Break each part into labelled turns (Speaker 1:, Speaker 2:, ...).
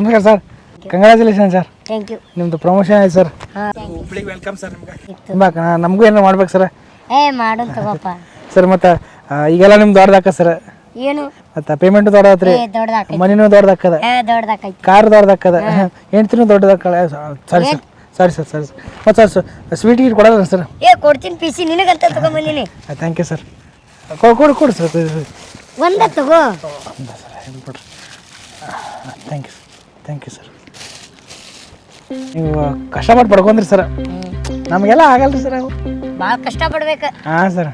Speaker 1: ನಮಸ್ಕಾರ sir. Congratulation sir.
Speaker 2: Thank you
Speaker 1: ನಿಮ್ಮದು promotion ಆಯ್ತು ಸರ್.
Speaker 2: ಹಾಂ.
Speaker 1: ಹುಬ್ಳಿಗೆ ವೆಲ್ಕಮ್ ಸರ್ ನಿಮ್ಗೆ. ತುಂಬ ನಮಗೂ ಏನೋ ಮಾಡ್ಬೇಕು ಸರ್?
Speaker 2: ಏ ತಗೋಪ್ಪ.
Speaker 1: ಸರ್ ಮತ್ತು ಈಗೆಲ್ಲ ನಿಮ್ದು ದೊಡ್ಡದಾಕ ಸರ್.
Speaker 2: ಏನು?
Speaker 1: ಮತ್ತೆ ಪೇಮೆಂಟ್ ದೊಡ್ಡದಾತ್ರಿ ಮನಿನೂ ದೊಡ್ಡದಾಕದ ಕಾರ್ ದೊಡ್ಡದಾಕದ ಹೆಂಡ್ತಿನೂ ದೊಡ್ಡದಾಕಳ ಸರಿ ಸರ್ ಸರಿ ಸರ್ ಸರಿ ಸರ್ ಮತ್ತೆ ಸರ್ ಸ್ವೀಟ್ ಗೀಟ್ ಕೊಡಲ್ಲ ಸರ್
Speaker 2: ಏ ಕೊಡ್ತೀನಿ ಪಿಸಿ ನಿನಗಂತ ತಗೊಂಬಂದಿನಿ
Speaker 1: ಥ್ಯಾಂಕ್ ಯು ಸರ್ ಕೊಡು ಕೊಡು ಸರ್
Speaker 2: ಒಂದ ತಗೋ.
Speaker 1: ಕೊಡ್ರಿ thank you thank you sir ನೀವು ಕಷ್ಟಪಟ್ಟು ಪಡ್ಕೊಂಡ್ರಿ ಸರ್ ನಮಗೆಲ್ಲ ಆಗಲ್ಲ ರೀ ಸರ್ ಅವು
Speaker 2: ಭಾಳ ಕಷ್ಟ ಪಡ್ಬೇಕು.
Speaker 1: ಹಾಂ ಸರ್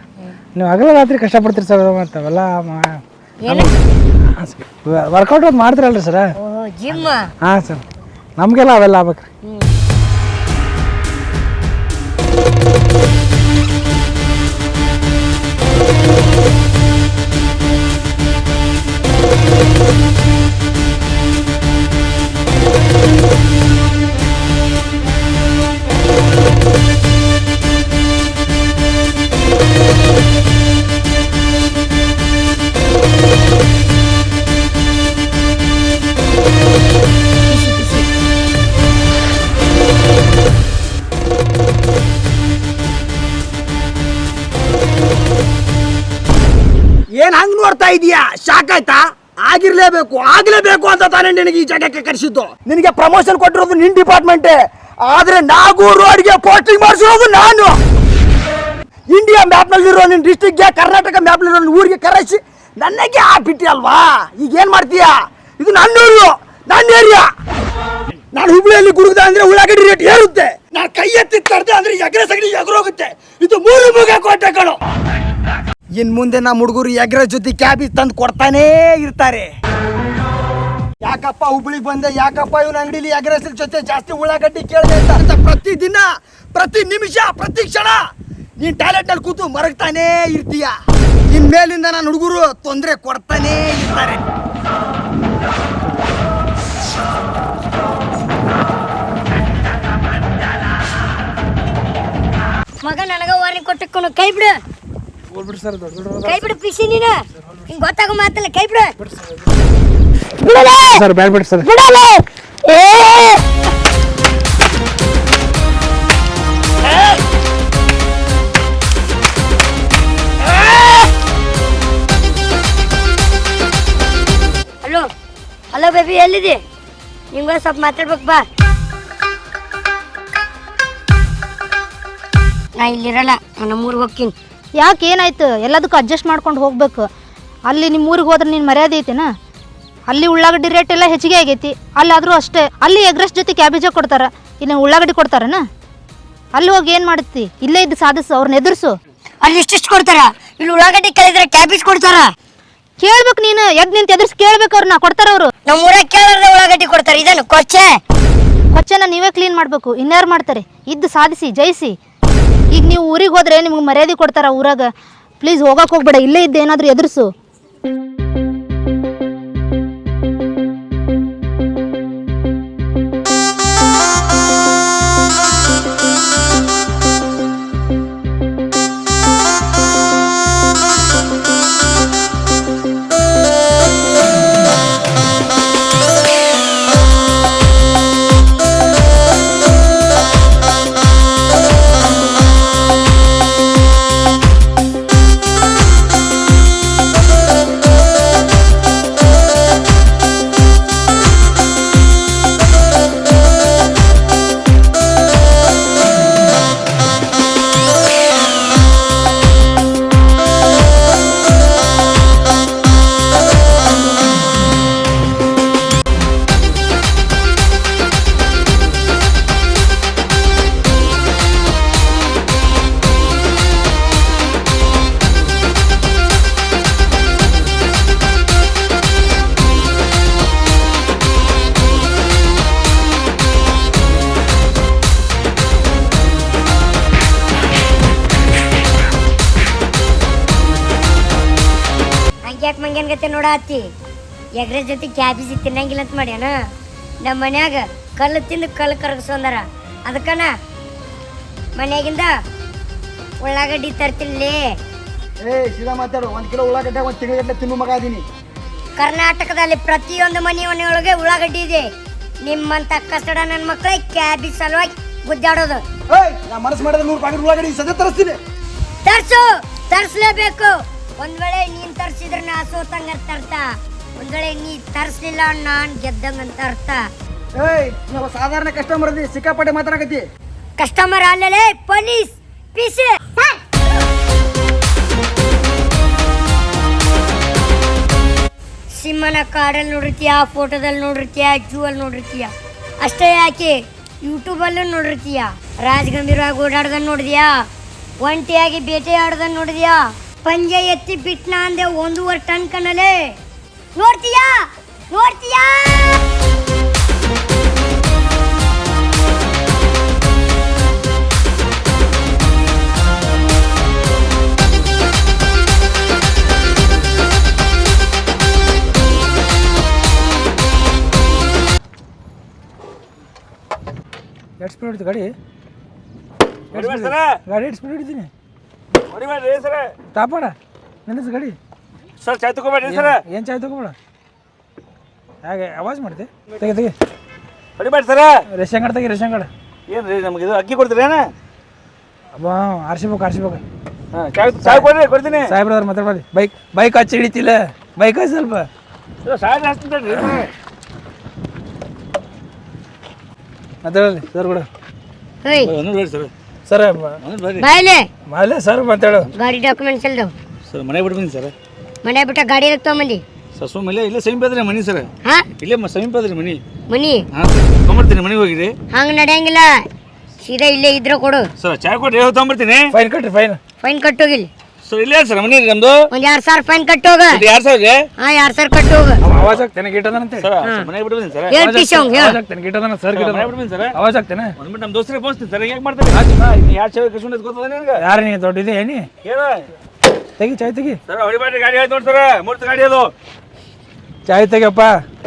Speaker 1: ನೀವು ಹಗಲ ರಾತ್ರಿ ಕಷ್ಟಪಡ್ತೀರಿ ಸರ್ ಮತ್ತು ಅವೆಲ್ಲ ವರ್ಕೌಟ್ ಅದು ಮಾಡ್ತೀರಲ್ರಿ ಸರ್
Speaker 2: ಓಹೋ ಜಿಮ್
Speaker 1: ಹಾಂ ಸರ್ ನಮಗೆಲ್ಲ ಅವೆಲ್ಲ ಆಗ್ಬೇಕು
Speaker 3: ನೋಡ್ತಾ ಇದೀಯಾ? ಶಾಕ್ ಆಯ್ತಾ? ಆಗಿರ್ಲೇಬೇಕು, ಆಗ್ಲೇಬೇಕು ಅಂತ ತಾನೇ ನಿನಗೆ ಈ ಜಾಗಕ್ಕೆ ಕರೆಸಿದ್ದು. ನಿನಗೆ ಪ್ರಮೋಷನ್ ಕೊಟ್ಟಿರೋದು ನಿನ್ ಡಿಪಾರ್ಟ್ಮೆಂಟ್ ಆದ್ರೆ ನಾಗೂರು ರೋಡ್ಗೆ ಪೋಸ್ಟಿಂಗ್ ಮಾಡಿಸಿರೋದು ನಾನು. ಇಂಡಿಯಾ ಮ್ಯಾಪ್ ನಲ್ಲಿರೋ ನಿನ್ಗೆ, ಕರ್ನಾಟಕ ಮ್ಯಾಪ್ ನಲ್ಲಿರೋ ನಿನ್ ಊರಿಗೆ ಕರೆಸಿ ನನಗೆ ಬಿಟ್ಟಿ ಅಲ್ವಾ? ಈಗ ಏನ್ ಮಾಡ್ತೀಯಾ? ಇದು ನನ್ನ ಊರು, ನನ್ನ ಏರಿಯಾ ನಾನು ಹುಬ್ಳಿಯಲ್ಲಿ ಗುರುಗದ ಅಂದ್ರೆ ಉಳ್ಳಾಗಡ್ಡಿ ರೇಟ್ ಏರುತ್ತೆ. ನಾನು ಕೈ ಎತ್ತಿ ತರದೆ ಅಂದ್ರೆ ಎಗರೆ ಸಗಡಿ ಎಗರೋಗುತ್ತೆ. ಇದು ಮೂರು ಮುಗ ಕೋಟೆಗಳು ಇನ್ ಮುಂದೆ ನಮ್ಮ ಹುಡುಗರು ಎಗ್ರ ಜೊತೆ ಕ್ಯಾಬೇಜ್ ತಂದು ಕೊಡ್ತಾನೇ ಇರ್ತಾರೆ. ಯಾಕಪ್ಪ ಹುಬ್ಳಿಗೆ ಬಂದೆ? ಯಾಕಪ್ಪ ಇವನ ಅಂಗಡಿಲಿ ಎಗ್ರೆಸ್ ಜೊತೆ ಜಾಸ್ತಿ ಉಳ್ಳಾಗಡ್ಡಿ ಕೇಳಿದೆ ಅಂತ ಪ್ರತಿ ದಿನ ಪ್ರತಿ ನಿಮಿಷ, ಪ್ರತಿ ಕ್ಷಣ ನೀನ್ ಟಾಯ್ಲೆಟ್ ಅಲ್ಲಿ ಕೂತು ಮರಗ್ತಾನೇ ಇರ್ತೀಯ. ಇನ್ ಮೇಲಿಂದ ನನ್ನ ಹುಡುಗರು ತೊಂದರೆ ಕೊಡ್ತಾನೇ ಇರ್ತಾರೆ.
Speaker 2: ಮಗ ನನಗ ವಾರ್ನಿಂಗ್ ಕೊಟ್ಟಕ್ಕನು ಕೈ ಬಿಡು
Speaker 1: ಹೋಗ್ಬಿಡ್ರಿ ಸರ್ ದೊಡ್ಡ ದೊಡ್ಡ
Speaker 2: ಕೈ ಬಿಡು ಪಿಸಿ ನೀನು. ಗೊತ್ತಾಗೋ ಮಾತಲ್ಲ ಕೈ ಬಿಡು.
Speaker 1: Sir bad sir.
Speaker 2: ಬಿಡಲೇ ಏ. ಹಲೋ ಹಲೋ ಬೇಬಿ ಎಲ್ಲಿದೆ? ನಿಂಗೆ ಸ್ವಲ್ಪ ಮಾತಾಡ್ಬೇಕು ಬಾ. ನಾ ಇಲ್ಲಿರಲ್ಲ ನಾನು ನಮ್ಮೂರಿಗೆ ಹೋಗ್ತೀನಿ.
Speaker 4: ಯಾಕೆ ಏನಾಯ್ತು? ಎಲ್ಲದಕ್ಕೂ ಅಡ್ಜಸ್ಟ್ ಮಾಡ್ಕೊಂಡು ಹೋಗ್ಬೇಕು. ಅಲ್ಲಿ ನಿಮ್ಮ ಊರಿಗೆ ಹೋದ್ರೆ ನೀನು ಮರ್ಯಾದೆ ಐತೆನಾ? ಅಲ್ಲಿ ಉಳ್ಳಾಗಡ್ಡಿ ರೇಟ್ ಎಲ್ಲ ಹೆಚ್ಚಿಗೆ ಆಗೈತಿ. ಅಲ್ಲಾದರೂ ಅಷ್ಟೇ. ಅಲ್ಲಿ ಎಗ್ರೆಸ್ ಜೊತೆ ಕ್ಯಾಬೇಜ ಕೊಡ್ತಾರೆ. ಇಲ್ಲಿ ಉಳ್ಳಾಗಡ್ಡಿ ಕೊಡ್ತಾರನ? ಅಲ್ಲಿ ಹೋಗಿ ಏನು ಮಾಡುತ್ತಿ? ಇಲ್ಲೇ ಇದ್ದು ಸಾಧಿಸು ಅವ್ರನ್ನ ಎದುರಿಸು.
Speaker 2: ಅಲ್ಲಿ ಇಷ್ಟಿಷ್ಟು ಕೊಡ್ತಾರ? ಇಲ್ಲಿ ಉಳ್ಳಾಗಡ್ಡಿ ಕೇಳಿದ್ರೆ ಕ್ಯಾಬೇಜ್ ಕೊಡ್ತಾರ?
Speaker 4: ಕೇಳ್ಬೇಕು ನೀನು. ಎದ್ ನಿಂತು ಎದುರಿಸಿ ಕೇಳ್ಬೇಕು ಅವ್ರನ್ನ ಕೊಡ್ತಾರ ಅವರು.
Speaker 2: ನಮ್ಮ ಊರಾಗ ಕೇಳಿದ್ರೆ ಉಳ್ಳಾಗಡ್ಡಿ ಕೊಡ್ತಾರೆ. ಇದನ್ನು ಕೊಚ್ಚೆ.
Speaker 4: ಕೊಚ್ಚೆನ ನೀವೇ ಕ್ಲೀನ್ ಮಾಡಬೇಕು. ಇನ್ಯಾರು ಮಾಡ್ತಾರೆ? ಇದ್ದು ಸಾಧಿಸಿ ಜಯಿಸಿ. ಈಗ ನೀವು ಊರಿಗೆ ಹೋದ್ರೆ ನಿಮ್ಗೆ ಮರ್ಯಾದೆ ಕೊಡ್ತಾರ ಊರಾಗ. ಪ್ಲೀಸ್ ಹೋಗಕ್ಕೆ ಹೋಗ್ಬೇಡ ಇಲ್ಲೇ ಇದ್ದೇನಾದರೂ ಎದುರಿಸು.
Speaker 2: ಮಂಗ್ಯಾನ್ ನೋಡ ಹತ್ತಿ ಎಗ್ರ ಜೊತೆ ಕ್ಯಾಬೇಜ್ ತಿನ್ನಂಗಿಲ್ಲ ಅಂತ ಮಾಡ್ಯಾನ. ನಮ್ಮ ಮನ್ಯಾಗ ಕಲ್ಲು ತಿಂದು ಕಲ್ಲು ಕರಗಿಸೋಂದಾರ ಅದಕ್ಕನ ಮನೆಯಾಗಿಂದ ಉಳ್ಳಾಗಡ್ಡಿ ತರ್ತಿನ್ಲೇ
Speaker 3: ಏ ಸೀದಾ ಮಾತಾಡು. ಒಂದ್ ಕಿಲೋ ಉಳ್ಳಾಗಡ್ಡೆ ಒಂದ್ ತಿಂಗಳಗಟ್ಟಲೆ ತಿನ್ನು ಮಗ ಅದೀನಿ.
Speaker 2: ಕರ್ನಾಟಕದಲ್ಲಿ ಪ್ರತಿಯೊಂದು ಮನೆಯೊಳಗೆ ಉಳ್ಳಾಗಡ್ಡಿ ಇದೆ. ನಿಮ್ಮಂತ ಕಸಡ ನನ್ನ ಮಕ್ಕಳೇ ಕ್ಯಾಬಿ ಸಲುವಾಗಿ ಗುದ್ದಾಡೋದು.
Speaker 3: ಏಯ್ ನಾ ಮನಸ್ಸು ಮಾಡಿದ್ರೆ ನೂರು ಪಾಕೆಟ್ ಉಳ್ಳಾಗಡ್ಡಿ ಸದ್ಯ ತರಿಸ್ತೀನಿ.
Speaker 2: ತರ್ಸು ತರ್ಸ್ಲೇಬೇಕು. ಒಂದ್ ವೇಳೆ ನೀನ್ ತರ್ಸಿದ್ರೆ ನಾ ಸೋತಂಗ ಅಂತ ಅರ್ಥ. ಒಂದ್ ವೇಳೆ ನೀ ತರ್ಸ್ಲಿಲ್ಲ ನಾನ್ ಗೆದ್ದಂಗ ಅಂತ ಅರ್ಥ.
Speaker 3: ಏಯ್ ನಾವು ಸಾಧಾರಣ ಕಸ್ಟಮರ್ ಅದಿ ಸಿಕ್ಕಾಪಟ್ಟೆ ಮಾತಾಡಕತ್ತಿ
Speaker 2: ಕಸ್ಟಮರ್ ಅಲ್ಲಲೇ ಪೊಲೀಸ್ ಪಿಸಿ ಸಿಂಹನ ಕಾಡಲ್ಲಿ ನೋಡಿರ್ತೀಯ ಫೋಟೋದಲ್ಲಿ ನೋಡಿರ್ತೀಯ ಜೂ ಅಲ್ಲಿ ನೋಡಿರ್ತೀಯ? ಅಷ್ಟೇ ಯಾಕೆ? ಯೂಟ್ಯೂಬಲ್ಲೂ ನೋಡಿರ್ತೀಯ? ರಾಜ್ ಗಂಭೀರವಾಗಿ ಓಡಾಡ್ದನ್ ನೋಡಿದ್ಯಾ? ಒಂಟಿಯಾಗಿ ಬೇಟೆ ಆಡೋದನ್ನ ನೋಡಿದ್ಯಾ? ಪಂಜೆ ಎತ್ತಿ ಬಿಟ್ನ ಅಂದೆ ಒಂದೂವರೆ ಟನ್ ಕಣಲೆ. ನೋಡ್ತೀಯಾ? ನೋಡ್ತೀಯಾ?
Speaker 1: ಎಷ್ಟು ಸ್ಪೀಡ್ ಗಾಡಿ. ಗಾಡಿ ಎಷ್ಟು ಸ್ಪೀಡ್ ಹೊಡಿತೀನಿ
Speaker 5: ಹೊಡಿಬೇಡ್ರಿ ಸರ.
Speaker 1: ತಾಪಾಡ ನಿಲ್ಲಿಸ್ ಗಡಿ.
Speaker 5: ಸರ್ ಚಾಯ್ ತಗೋಬೇಡ್ರಿ ಸರ.
Speaker 1: ಏನು ಚಾಯ್ ತಗೋಬೇಡ? ಹಾಗೆ ಆವಾಜ್ ಮಾಡಿದೆ ತೆಗೆ ತೆಗೆ.
Speaker 5: ಹೊಡಿಬೇಡ ಸರ.
Speaker 1: ರೇಷನ್ ಕಾರ್ಡ್ ತೆಗಿ ರೇಷನ್ ಕಾರ್ಡ್.
Speaker 5: ಏನ್ರಿ ನಮ್ಗೆ ಇದು ಅಕ್ಕಿ ಕೊಡ್ತೀರೇನ
Speaker 1: ಅಬ್ಬಾ ಆರ್ಸಿಬೇಕು ಆರ್ಸಿಬೇಕು.
Speaker 5: ಹಾಂ ಚಾಯ್ ಚಾಯ್ ಕೊಡ್ರಿ ಕೊಡ್ತೀನಿ.
Speaker 1: ಸಾಹೇಬ್ರವ್ರು ಮಾತಾಡ್ಬಾರ್ದು. ಬೈಕ್ ಬೈಕ್ ಹಚ್ಚಿ ಹಿಡಿತಿಲ್ಲ. ಬೈಕ್ ಹಚ್ಚಿ ಸ್ವಲ್ಪ.
Speaker 5: ಸರ್ ಸಾಯ್ ಹಚ್ತೀನಿ
Speaker 1: ಮಾತಾಡಲಿ ಸರ್ ಕೂಡ.
Speaker 5: ಸರ್.
Speaker 1: ಸರ್
Speaker 2: ಬಾಯ್ಲೆ.
Speaker 1: ಮಾಲೆ ಸರ್ ಮಾತಾಡು.
Speaker 2: ಗಾಡಿ ಡಾಕ್ಯುಮೆಂಟ್ಸ್ ಎಲ್ದವು
Speaker 5: ಸರ್ ಮನೆ ಬಿಟ್ಟು ಬಂದಿ ಸರ್.
Speaker 2: ಮನೆ ಬಿಟ್ಟ ಗಾಡಿ ತಗೊಂಬಂದಿ?
Speaker 5: ಸರ್ ಸುಮ್ಮ ಇಲ್ಲೇ ಇಲ್ಲೇ ಸಮೀಪ ಅದ್ರಿ ಮನಿ ಸರ್.
Speaker 2: ಹಾ?
Speaker 5: ಇಲ್ಲೇ ಮ- ಸಮೀಪ ಅದ್ರಿ ಮನಿ.
Speaker 2: ಮನಿ?
Speaker 5: ಹಾಂ ಸರ್ ತೊಗೊಂಬರ್ತೀನಿ ಮನೆಗೆ ಹೋಗಿರಿ.
Speaker 2: ಹಂಗ ನಡೆಯಂಗಿಲ್ಲ. ಸೀದಾ ಇಲ್ಲೇ ಇದ್ರೆ ಕೊಡು.
Speaker 5: ಸರ್ ಚಾಯ್ ಕೊಡ್ರಿ ಯಾವ ತೊಗೊಂಬರ್ತೀನಿ.
Speaker 1: ಫೈನ್ ಕಟ್ರಿ ಫೈನ್
Speaker 2: ಫೈನ್ ಕಟ್ಟೋಗಿಲ್ಲ
Speaker 5: ಸರ್ ಇಲ್ಲ ಸರ್ ಮನಿ ನಮ್ದು
Speaker 2: ಒಂದ್ ಎರಡ್ ಸಾವಿರ
Speaker 5: ಇದು ಎರಡು ಸಾವಿರ
Speaker 2: ಹಾ ಎರಡ್ ಸಾವಿರ ಕಟ್ಟೋಗ
Speaker 1: ಆವಾಜ್ ಆಗ್ತೇನೆ
Speaker 5: ಸರ್ ಮನೆಗೆ ಬಿಟ್ಟು ಸರ್.
Speaker 2: ಹೇಳ್ ಹೇಳ್.
Speaker 1: ಆವಾಜ್ ಆಗ್ತೇನೆ ಗೀಟ್ ಸರ್ ಗೀಟ್
Speaker 5: ಮನೆ ಸರ್.
Speaker 1: ಆವಾಜ್ ಆಗ್ತೇನೆ
Speaker 5: ಒಂದ್ ಮಿನಿಟ್ ನಮ್ಮ ದೋಸ್ತರಿಗೆ ಪೋಸ್ತೀನಿ ಸರ್ ಯಾಕೆ ಮಾಡ್ತಾರೆ? ಎರಡು ಸಾವಿರ ಕಸ್ಕೊಂಡು ಗೊತ್ತದ ನಿನಗೆ?
Speaker 1: ಯಾರು ನೀ ದೊಡ್ಡಿದೆ ಏನಿ?
Speaker 5: ಹೇಳ
Speaker 1: ತೆಗಿ ಚಾಯ್ ತೆಗಿ.
Speaker 5: ಸರ್ ಹೊಡಿಬೇಡ್ರಿ ಗಾಡಿ ಆಯ್ತು ನೋಡಿ ಸರ್. ಮೂರ್ತಿ ಗಾಡಿ ಅದು.
Speaker 1: ಚಾಯ್ ತೆಗಿಯಪ್ಪ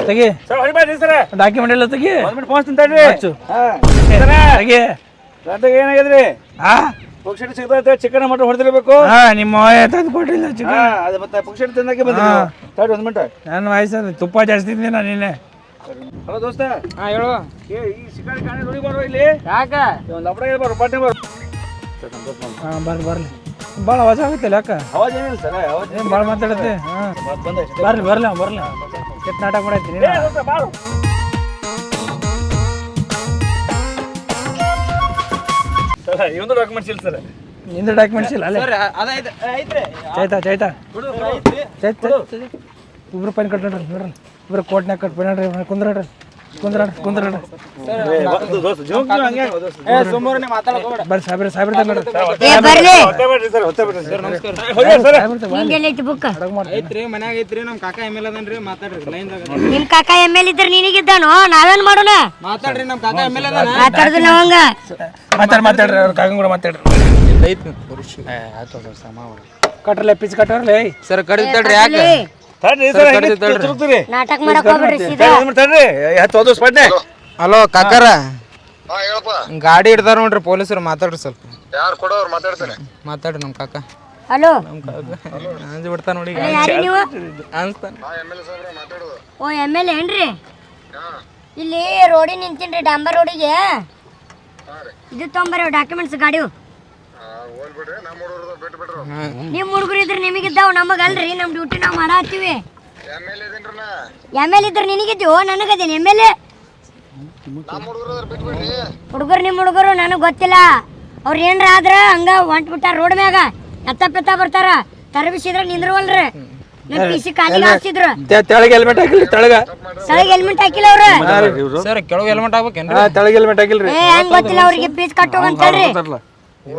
Speaker 1: ತೆಗಿ.
Speaker 5: Sir ಹೊಡಿಬೇಡ್ರಿ sir.
Speaker 1: ಡಾಕ್ಯುಮೆಂಟ್ ಎಲ್ಲ ತೆಗಿ.
Speaker 5: ಒಂದ್ ಮಿನಿಟ್ ಫೋನ್ ತಡ್ರಿ
Speaker 1: ಹಚ್ಚು.
Speaker 5: ಹಾಂ
Speaker 1: ತೆಗಿ
Speaker 5: ಏನಾಗಿದ್ರಿ?
Speaker 1: ಆ?
Speaker 5: ಪುಕ್ಷಟಿ ಸಿಗ್ತೈತೆ ಚಿಕನ್ ಮಟನ್ ಹೊಡೆದಿರ್ಬೇಕು.
Speaker 1: ಹಾ ನಿಮ್ಮ ತಂದು ಕೊಟ್ಟಿಲ್ಲ
Speaker 5: ಚಿಕನ್. ಅದು ಮತ್ತೆ ಪುಕ್ಷಟಿ ತಿನ್ನಕ್ಕೆ ಬಂದ್ರಿ
Speaker 1: ಹಾ.
Speaker 5: ತಡಿ ಒಂದು ಮಿನಿಟ್
Speaker 1: ನನ್ನ ವಯಸ್ಸು ತುಪ್ಪ ಜಾಸ್ತಿ ತಿಂದಿನ ನಿನ್ನೆ.
Speaker 5: ಹಲೋ ದೋಸ್ತ.
Speaker 1: ಹಾ ಹೇಳು.
Speaker 5: ಏ ಈ ಚಿಕನ್ ಕಾಣಿ ನೋಡಿ ಬರೋ ಇಲ್ಲಿ.
Speaker 1: ಯಾಕ?
Speaker 5: ಒಂದು ಲಪಡ ಬರೋ ಬಟ್ಟೆ ಬರೋ.
Speaker 1: ಹಾ ಬರ್ಲಿ ಬರ್ಲಿ. ಭಾಳ ಅವಾಜ್ ಆಗುತ್ತಿಲ್ಲ ಯಾಕ?
Speaker 5: ಅವಾಜ್ ಏನಿಲ್ಲ ಸರ್ ಅವಾಜ್
Speaker 1: ಏನು ಭಾಳ ಮಾತಾಡುತ್ತೆ? ಹಾಂ ಬರ್ಲಿ ಬರ್ಲಿ ಬರ್ಲಿ. ಕೆಟ್ಟ ನಾಟಕ ಮಾಡೈತಿ ನೀನು.
Speaker 5: ಸರ್ ಇವೊಂದು ಡಾಕ್ಯುಮೆಂಟ್ಸ್ ಇಲ್ಲ ಸರ್.
Speaker 1: ನಿಂದ ಡಾಕ್ಯುಮೆಂಟ್ಸ್ ಇಲ್ಲ ಅಲ್ಲೇ? ಚೈತಾ ಚೈತಾ? ಚೈತ್ ಇಬ್ರು ಪೈನ್ ಕಟ್ಟಿ ನೋಡ್ರಿ. ನೋಡ್ರಿ ಇಬ್ರು ಕೋಟ್ನಾಗ ಕಟ್ ಪೈನ್ ಬರ್ರಿ
Speaker 5: ಸರ್ ಹೊತ್ತೆ ಬಿಡ್ರಿ ಸರ್. ನಮಸ್ಕಾರ. ಸರ್.
Speaker 1: ಸಾಹೇಬ್ರ ತಂಗ
Speaker 2: ನಿಂದೆಲ್ಲ ಐತಿ ಬುಕ್
Speaker 6: ಐತ್ರಿ ಮನ್ಯಾಗ ಐತ್ರಿ ನಮ್ ಕಾಕ ಎಂ ಎಲ್ ಅದನ್ರಿ ಮಾತಾಡ್ರಿ ನಿನ್
Speaker 2: ನಿಮ್ ಕಾಕ ಎಂ ಎಲ್ ಇದ್ರ ನಿನಗಿದ್ದಾನೋ? ನಾವೇನ್ ಮಾಡೋಣ?
Speaker 6: ಮಾತಾಡ್ರಿ ನಮ್ ಕಾಕ ಎಂ ಎಲ್
Speaker 2: ಮಾತಾಡುದು ನಾವಂಗ
Speaker 1: ಮಾತಾಡ್ ಮಾತಾಡ್ರಿ ಅವ್ರ ಕಾಕಂಗ್ ಕೂಡ ಮಾತಾಡ್ರಿ.
Speaker 6: ಐತಿ
Speaker 1: ಕಟ್ರಲ್ಲ ಪಿಚ್ ಕಟ್ರಲ್ಲ
Speaker 6: ಸರ್ ಕಡಿತಾಡ್ರಿ ಯಾಕೆ?
Speaker 5: ತಡ್ರಿ ಸರ್ ಹೆಂಗೆ ತಿರುಗ್ತೀರಿ
Speaker 2: ನಾಟಕ ಮಾಡಕ್ ಹೋಗ್ಬಿಡ್ರಿ ಸೀದಾ.
Speaker 5: ತಡ್ರಿ, ಒಂದ್ ಮಿನಿಟ್ ತಡ್ರಿ ಹತ್ತು ಹೋದ ಸ್ಪಾಟ್ನೆ
Speaker 6: ಹಲೋ ಕಾಕಾರ.
Speaker 7: ಹಾ ಹೇಳಪ್ಪ.
Speaker 6: ಗಾಡಿ ಹಿಡ್ದಾರ ನೋಡ್ರಿ ಪೊಲೀಸರು ಮಾತಾಡ್ರಿ ಸ್ವಲ್ಪ.
Speaker 7: ಯಾರು ಕೊಡೋರು ಮಾತಾಡ್ತೇನೆ
Speaker 6: ಮಾತಾಡ್ರಿ ನಮ್ ಕಾಕ.
Speaker 2: ಹಲೋ.
Speaker 6: ಅಂಜ್ ಬಿಡ್ತಾ ನೋಡಿ
Speaker 2: ಯಾರಿ ನೀವು?
Speaker 6: ಅನ್ಸ್ತಾನ.
Speaker 7: ಹಾ ಎಂ ಎಲ್ ಎ ಸಾಹೇಬ್ರೆ ಮಾತಾಡೋದು.
Speaker 2: ಓ ಎಂ ಎಲ್ ಏನ್ರಿ?
Speaker 7: ಹಾ.
Speaker 2: ಇಲ್ಲಿ ರೋಡಿ ನಿಂತೀನ್ರಿ ಡಾಂಬರ್ ರೋಡಿಗೆ. ಇದು ತೊಂಬರ್ ಡಾಕ್ಯುಮೆಂಟ್ಸ್ ಗಾಡಿ
Speaker 7: ನಮ್ಮ
Speaker 2: ನಿಮ್ ಹುಡುಗರು ಇದ್ರೆ ನಿಮಗಿದ್ದಾವ ನಮಗಲ್ರಿ ನಮ್ ಡ್ಯೂಟಿ ನಾವ್ ಮಾಡತ್ತೀವಿ.
Speaker 7: ಎಂ ಎಲ್
Speaker 2: ಇದ್ರ ನಿನಗಿದ್ದೀವೋ ನನಗದೇನು ಎಂ ಎಲ್ ಎ?
Speaker 7: ನಮ್ಮ ಹುಡುಗರು
Speaker 2: ನಿಮ್ಮ ಹುಡುಗರು ನನಗೆ ಗೊತ್ತಿಲ್ಲ. ಅವ್ರು ಏನ್ರ ಆದ್ರ ಹಂಗ ಹೊಂಟ್ ಬಿಟ್ಟಾರ ರೋಡ್ ಮ್ಯಾಗ. ಎತ್ತ ಪೆತ್ತ ಬರ್ತಾರ. ತರಬಿಸಿದ್ರ ನಿಂದ್ರವಲ್ರಿ. ನನ್ ಪಿಸಿ ಕಾಲಿಗೆ ಹಾಕ್ಸಿದ್ರು.
Speaker 1: ತೆಳಗೆ ಹೆಲ್ಮೆಟ್ ಹಾಕಿಲ್ರಿ ತೆಳಗ.
Speaker 2: ತಳಗ್ ಹೆಲ್ಮೆಟ್ ಹಾಕಿಲ್ಲ ಅವ್ರು.
Speaker 6: ಸರ್ ಕೆಳಗೆ ಹೆಲ್ಮೆಟ್ ಆಗ್ಬೇಕೇನ್ರಿ
Speaker 1: ಹಾ ತೆಳಗೆ ಹೆಲ್ಮೆಟ್ ಹಾಕಿಲ್ರಿ.
Speaker 2: ಏ ಹೆಂಗ್ ಗೊತ್ತಿಲ್ಲ ಅವ್ರಿಗೆ. ಪೀಸ್ ಕಟ್ಟೋಗಂತ ಏ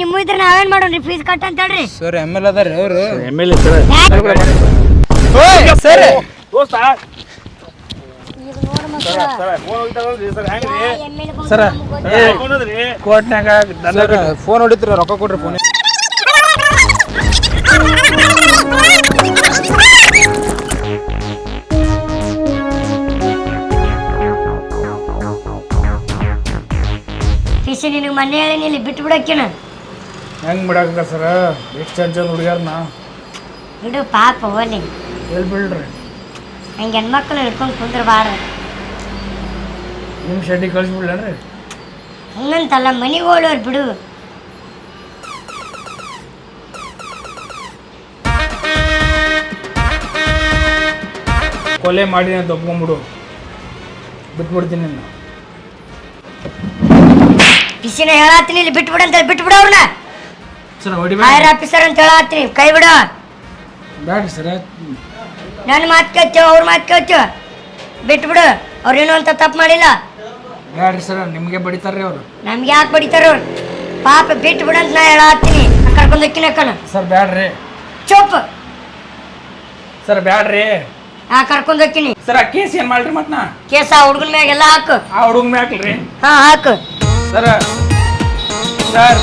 Speaker 2: ನಿಮ್ಮ ಇದ್ರೆ ನಾವೇನ್ ಮಾಡೋಣ್ರಿ? ಫೀಸ್ ಕಟ್ಟ ಅಂತ ಹೇಳ್ರಿ.
Speaker 6: ಸರ್ ಎಂ ಎಲ್ ಅದಾರಿ ಅವರು.
Speaker 5: M L A sir.
Speaker 6: Sir
Speaker 5: ದೋಸ್ತ. ಸರ್
Speaker 1: ಕೋರ್ಟ್ನಾಗ
Speaker 6: ಫೋನ್ ಹೊಡಿತ್ರಿ ರೊಕ್ಕ ಕೊಡ್ರಿ ಫೋನ್
Speaker 2: ನಿನಗೆ ಮನೆ ಹೇಳಿ ಇಲ್ಲಿ ಬಿಟ್ಟು ಬಿಡಕ್ಕೇನ?
Speaker 1: ಹೆಂಗ್ ಬಿಡಾಕ ಸರ? ಎಷ್ಟು ಚಂದ ಚಂದ
Speaker 2: ಬಿಡು ಪಾಪ ಹೋಲಿ
Speaker 1: ಎಲ್ಲಿ ಬಿಡ್ರಿ.
Speaker 2: ಹಂಗೆ ಹೆಣ್ಮಕ್ಳು ಹಿಡ್ಕೊಂಡು ಕುಂದ್ರ ಬಾಡ್ರಿ
Speaker 1: ನಿಮ್ಮ ಶೆಡ್ಡಿಗೆ ಕಳಿಸ್ಬಿಡ್ಲೇನ್ರಿ?
Speaker 2: ಹಂಗಂತಲ್ಲ ಮನೆಗೆ ಹೋಳೋರು ಬಿಡು.
Speaker 1: ಕೊಲೆ ಮಾಡಿ ನಾನು ಒಪ್ಕೊಂಬಿಡು. ಬಿಟ್ಬಿಡ್ತೀನಿ ನಿನ್ನ.
Speaker 2: ಪಿಸಿನ ಹೇಳತ್ತೀನಿ ಇಲ್ಲಿ ಬಿಟ್ಬಿಡು ಅಂತ ಬಿಟ್ಬಿಡು ಅವ್ರನ್ನ.
Speaker 1: ಸರ್ ಹೊಡಿಬೇಡ
Speaker 2: ಫೈರ್ ಆಫೀಸರ್ ಅಂತ ಹೇಳತ್ತೀನಿ ಕೈ ಬಿಡು.
Speaker 1: ಬ್ಯಾಡ್ರಿ ಸರ್
Speaker 2: ನನ್ನ ಮಾತು ಕೇಳ್ತೇವೆ ಅವ್ರ ಮಾತು ಕೇಳ್ತೇವೆ ಬಿಟ್ಬಿಡು ಅವ್ರೇನು ಅಂತ ತಪ್ಪು ಮಾಡಿಲ್ಲ.
Speaker 1: ಬ್ಯಾಡ್ರಿ ಸರ್ ನಿಮಗೆ ಬಡಿತಾರ್ರಿ ಅವರು.
Speaker 2: ನಮ್ಗೆ ಯಾಕೆ ಬಡಿತಾರ ಅವ್ರು? ಪಾಪ ಬಿಟ್ಟು ಬಿಡು ಅಂತ ನಾ ಹೇಳತ್ತೀನಿ. ಕರ್ಕೊಂಡು ಹೋಗ್ತೀನಿ ಅಕ್ಕನ.
Speaker 1: ಸರ್ ಬೇಡ್ರಿ.
Speaker 2: ಚುಪ್.
Speaker 1: ಸರ್ ಬ್ಯಾಡ್ರಿ
Speaker 2: ಹಾ ಕರ್ಕೊಂಡು ಹೋಗ್ತೀನಿ.
Speaker 1: ಸರ್ ಆ ಕೇಸ್ ಏನು ಮಾಡ್ರಿ ಮತ್ತೆ ನಾ?
Speaker 2: ಕೇಸ ಹುಡುಗನ ಮ್ಯಾಗೆಲ್ಲ ಹಾಕು.
Speaker 1: ಆ ಹುಡುಗ ಮ್ಯಾಕ್ರಿ
Speaker 2: ಹಾ ಹಾಕು.
Speaker 1: Sir sir.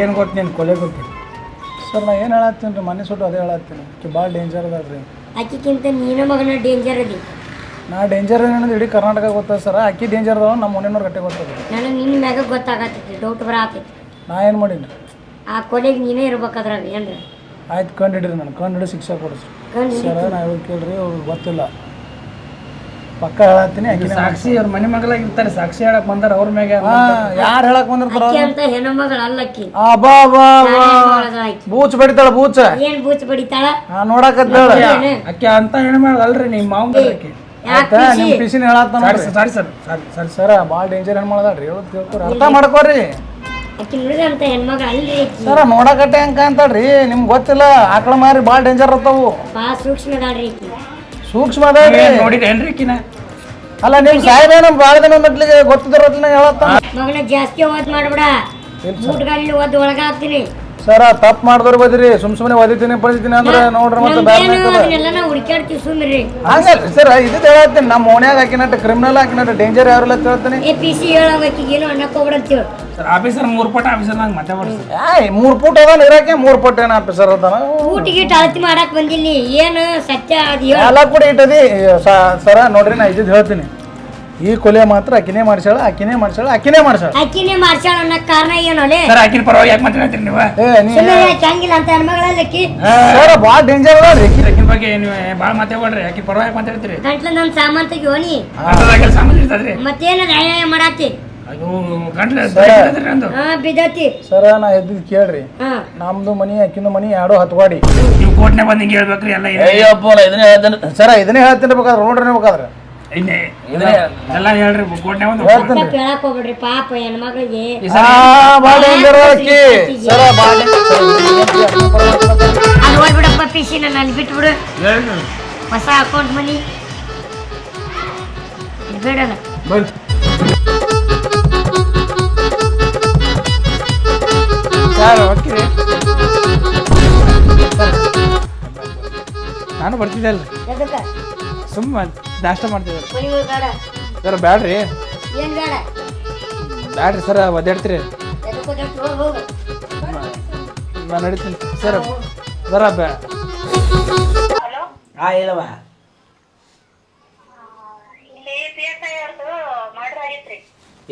Speaker 1: ಏನು ಗೊತ್ತು ನೀನು ಕೊಲೆ ಗೊತ್ತಿ
Speaker 8: ಸರ್ ನಾ ಏನು ಹೇಳತ್ತೀನಿ ರೀ ಮನೆ ಸುಟ್ಟು ಅದೇ ಹೇಳತ್ತೀನಿ. ಅಕ್ಕಿ ಭಾಳ ಡೇಂಜರ್ ಅದ ರೀ
Speaker 2: ಆಕಿಕ್ಕಿಂತ ನೀನು ಮಗನ ಡೇಂಜರ್ ಅದಿ
Speaker 8: ನಾ ಡೇಂಜರ್ ಏನಂದ್ರೆ ಇಡೀ ಕರ್ನಾಟಕ ಗೊತ್ತದ ಸರ್. ಅಕ್ಕಿ ಡೇಂಜರ್ ಅದಾವ ನಮ್ಮ ಮನೆಯವ್ರ ಗಟ್ಟೆ ಗೊತ್ತದ.
Speaker 2: ನನಗೆ ನಿನ್ನ ಮ್ಯಾಗ ಗೊತ್ತಾಗತ್ತೈತಿ ಡೌಟ್ ಬರತೈತಿ
Speaker 8: ನಾ ಏನು ಮಾಡೀನಿ?
Speaker 2: ಆ ಕೊಲೆಗೆ ನೀನೇ ಇರ್ಬೇಕಾದ್ರಾಗ ಏನ್ರಿ?
Speaker 8: ಆಯ್ತು ಕಂಡು ಹಿಡ್ರಿ ನಾನು ಕಂಡು ಹಿಡಿದು ಶಿಕ್ಷೆ ಕೊಡಿಸ್ರಿ.
Speaker 2: ಕಂಡು
Speaker 8: ಸರ್ ನಾ ಹೇಳಿ ಕೇಳ್ರಿ ಅವ್ರಿಗೆ ಗೊತ್ತಿಲ್ಲ. ಪಕ್ಕ ಹೇಳತ್ತೀನಿ
Speaker 1: ಸಾಕ್ಷಿ ಅವ್ರ ಮನೆ ಮಗಳಾಗಿರ್ತಾರೆ ಸಾಕ್ಷಿ ಹೇಳಕ್ ಬಂದಾರ ಅವ್ರ ಮ್ಯಾಗ
Speaker 8: ಯಾರು ಹೇಳಕ್ ಬಂದಿರ್ತಾರ
Speaker 2: ಅಕ್ಕಿ ಅಂತ ಹೆಣ್ಮಗಳು ಅಲ್ಲಕ್ಕಿ
Speaker 8: ಅಬ್ಬಾ ಬಾ
Speaker 2: ಆಕಿ
Speaker 8: ಬೂಚ್ ಬಡಿತಾಳ ಬೂಚ್.
Speaker 2: ಏನ್ ಬೂಚ್ ಬಡಿತಾಳ?
Speaker 8: ನೋಡಕ್ ನೋಡಕತ್ತೇಳ.
Speaker 1: ಅಕ್ಕಿ ಅಂತ ಹೆಣ್ಮಗಳ ಅಲ್ರಿ ನಿಮ್ಮ
Speaker 2: ಮಾವ
Speaker 8: ಅಕ್ಕಿ. ನಿಮ್ಮ ಪಿಸಿನ ಹೇಳತ್ತ
Speaker 1: ಸಾರಿ ಸರಿ ಸಾರಿ ಸರ್ ಸಾರಿ
Speaker 8: ಭಾಳ ಡೇಂಜರ್ ಹೆಣ್ಣು ಮಾಡದಾಳ್ರಿ? ಹೇಳೋದು ತಿಳ್ಕೊರಿ ಅರ್ಥ ಮಾಡ್ಕೊರಿ.
Speaker 2: ಆಕಿ ಆಕಿ
Speaker 8: ಸರ ನೋಡಕಟ್ಟೆ ಹಂಗ ಅಂತಾಳ್ರಿ ನಿಮ್ಗೆ ಗೊತ್ತಿಲ್ಲ ಆಕಳ ಮಾರಿ ಭಾಳ ಡೇಂಜರ್ ಇರ್ತಾವು
Speaker 2: ಭಾಳ ಸೂಕ್ಷ್ಮ ಅದಾಳ್ರಿ ಆಕಿ
Speaker 8: ಸೂಕ್ಷ್ಮ ಅದ
Speaker 1: ನೋಡಿರೇನ್ರಿ ಕಿನ
Speaker 8: ಅಲ್ಲ ನೀವು ಸಾಹೇಬೇ ನಮ್ ಭಾಳ ದಿನ ಮೊದ್ಲಿಗೆ ಗೊತ್ತಿದ್ರ ಹೇಳತ್ತ
Speaker 2: ಮಗನ ಜಾಸ್ತಿ ಓದ್ ಮಾಡ್ಬಿಡ. ಬೂಟ್ಗಳಲ್ಲಿ ಒದ್ ಒಳಗ ಹಾಕ್ತೀನಿ
Speaker 8: ಸರ ತಪ್ಪು ಮಾಡಿದವ್ರು ಬದ್ರಿ. ಸುಮ್ ಸುಮ್ಮನೆ ಒದಿತೀನಿ ಪಡಿತೀನಿ ಅಂದ್ರೆ ನೋಡ್ರಿ ಮತ್ತೆ
Speaker 2: ನಾವು
Speaker 8: ಹಂಗಲ್ರಿ ಸರ್ ಇದು ಹೇಳತ್ತೀನಿ. ನಮ್ಮ ಓಣ್ಯಾಗ ಹಾಕಿನಟ್ಟು ಕ್ರಿಮಿನಲ್ ಹಾಕಿನಟ್ಟು ಡೇಂಜರ್ ಯಾರು ಅಂತ ಹೇಳ್ತೀನಿ.
Speaker 2: ಎ ಪಿ ಸಿ ಹೇಳೋಕೆ ಏನು ಹೋಗ್ಬಿಡಂತೀವಿ
Speaker 1: ಸರ್ ಆಫೀಸರ್ ಮೂರು ಪಟ ಆಫೀಸರ್ ನಂಗೆ ಮತ್ತೆ ಬರ್ಸಿ
Speaker 8: ಏಯ್ ಮೂರು ಫೂಟ್ ಅದಾನ ಇರಾಕೆ ಮೂರು ಫುಟ್ ಏನ ಆಫೀಸರ್ ಅದಾನ?
Speaker 2: ಊಟ ಗೀಟ ಅಳತಿ ಬಂದಿಲ್ಲ ಏನು ಸತ್ಯ ಅದು
Speaker 8: ಎಲ್ಲ ಕೂಡ ಇಟ್ಟದಿ. ಸ- ಸರ ನೋಡ್ರಿ ನಾ ಇದ್ದಿದ್ದು ಹೇಳ್ತೀನಿ. ಈ ಕೊಲೆ ಮಾತ್ರ ಅಕ್ಕಿನೇ ಮಾಡ್ಸಾಳ ಅಕ್ಕಿನೇ ಮಾಡ್ಸಾಳ ಅಕ್ಕಿನೇ ಮಾಡ್ಸಾಳ
Speaker 2: ಅಕ್ಕಿನೇ ಮಾಡ್ಸಾಳ ಅನ್ನೋ ಕಾರಣ ಏನು
Speaker 1: ಸರ್ ಆಕಿನ ಪರವಾಗಿ ಯಾಕೆ ಮಾತಾಡ್ತೀರಿ ನೀವು?
Speaker 8: ಏ ನೀ
Speaker 2: ಸುಮ್ಮನೆ ಯಾಕೆ ಹಂಗಿಲ್ಲ ಅಂತ ಹೆಣ್ಮಗಳಲ್ಲಕ್ಕಿ
Speaker 8: ಸರ್ ಭಾಳ ಡೇಂಜರ್ ಅದಾಳ್ರಿ
Speaker 1: ಆಕಿನ ಬಗ್ಗೆ ನೀವು ಭಾಳ ಮಾತಾಡ್ಬೇಡ್ರಿ ಆಕಿನ ಪರವಾಗಿ ಮಾತಾಡ್ತೀರಿ?
Speaker 2: ಗಂಟ್ಲ ನನ್ನ ಸಾಮಾನ್ ತೆಗಿಯೋನಿ
Speaker 1: ಅದ್ರದಾಗೆಲ್ಲ ಸಾಮಾನು ಇರ್ತದ್ರಿ.
Speaker 2: ಮತ್ತೇನ ನ್ಯಾಯ ಮಾಡಾತಿ?
Speaker 1: ಅದು ಗಂಟ್ಲೆ ನಂದು.
Speaker 2: ಹಾ ಬಿದ್ದತಿ.
Speaker 8: ಸರ ನಾ ಎದ್ದಿದ್ದು ಕೇಳ್ರಿ.
Speaker 2: ಹಾ.
Speaker 8: ನಮ್ದು ಮನಿ ಅಕ್ಕಿಂದು ಮನಿ ಆಡೋ ಹತ್ವಾಡಿ.
Speaker 1: ನೀವು ಕೋರ್ಟ್ನೇ ಬಂದು ಹಿಂಗೆ ಹೇಳ್ಬೇಕ್ರಿ ಎಲ್ಲ
Speaker 8: ಇದನ್ನೇ ಹೇಳ್ತೇನೆ. ಸರ ಇದನ್ನೇ ಹೇಳ್ತೀನಿ ಬೇಕಾದ್ರೆ ನೋಡ್ರಿ ಬೇಕಾದ್ರೆ.
Speaker 1: ಎಲ್ಲ ಹೇಳ್ರಿ ಕೋರ್ಟ್ನೇ ಒಂದು
Speaker 8: ಹೇಳ್ತೀನಿ
Speaker 2: ತಪ್ಪ ಹೇಳಕ್ ಹೋಗ್ಬೇಡ್ರಿ ಪಾಪ
Speaker 8: ಹೆಣ್ಮಕ್ಳಿಗೆ
Speaker 2: ಅಲ್ಲಿ ಹೋಗ್ಬಿಡಪ್ಪ ಅಲ್ಲಿ ಬಿಟ್ಬಿಡು. ಹೊಸ ಅಕೌಂಟ್ ಮನಿ. ಬೇಡಲ್ಲ
Speaker 1: ನಾನು ಬರ್ತಿದ್ದೆ ಅಲ್ಲ
Speaker 2: ಸುಮ್ಮನೆ
Speaker 1: ಸುಮ್ಮ ನಾಷ್ಟ
Speaker 2: ಮಾಡ್ತಿದ್ರು
Speaker 1: ಸರ್ ಬ್ಯಾಡ್ರಿ. ಬ್ಯಾಡ್ರಿ ಸರ್ ಒದ್ದಾಡ್ತೀರಿ. ನಾನು ನಡೀತೀನಿ. ಸರ್ ಸರ ಬ್ಯಾ
Speaker 3: ಹಾ ಹೇಳವ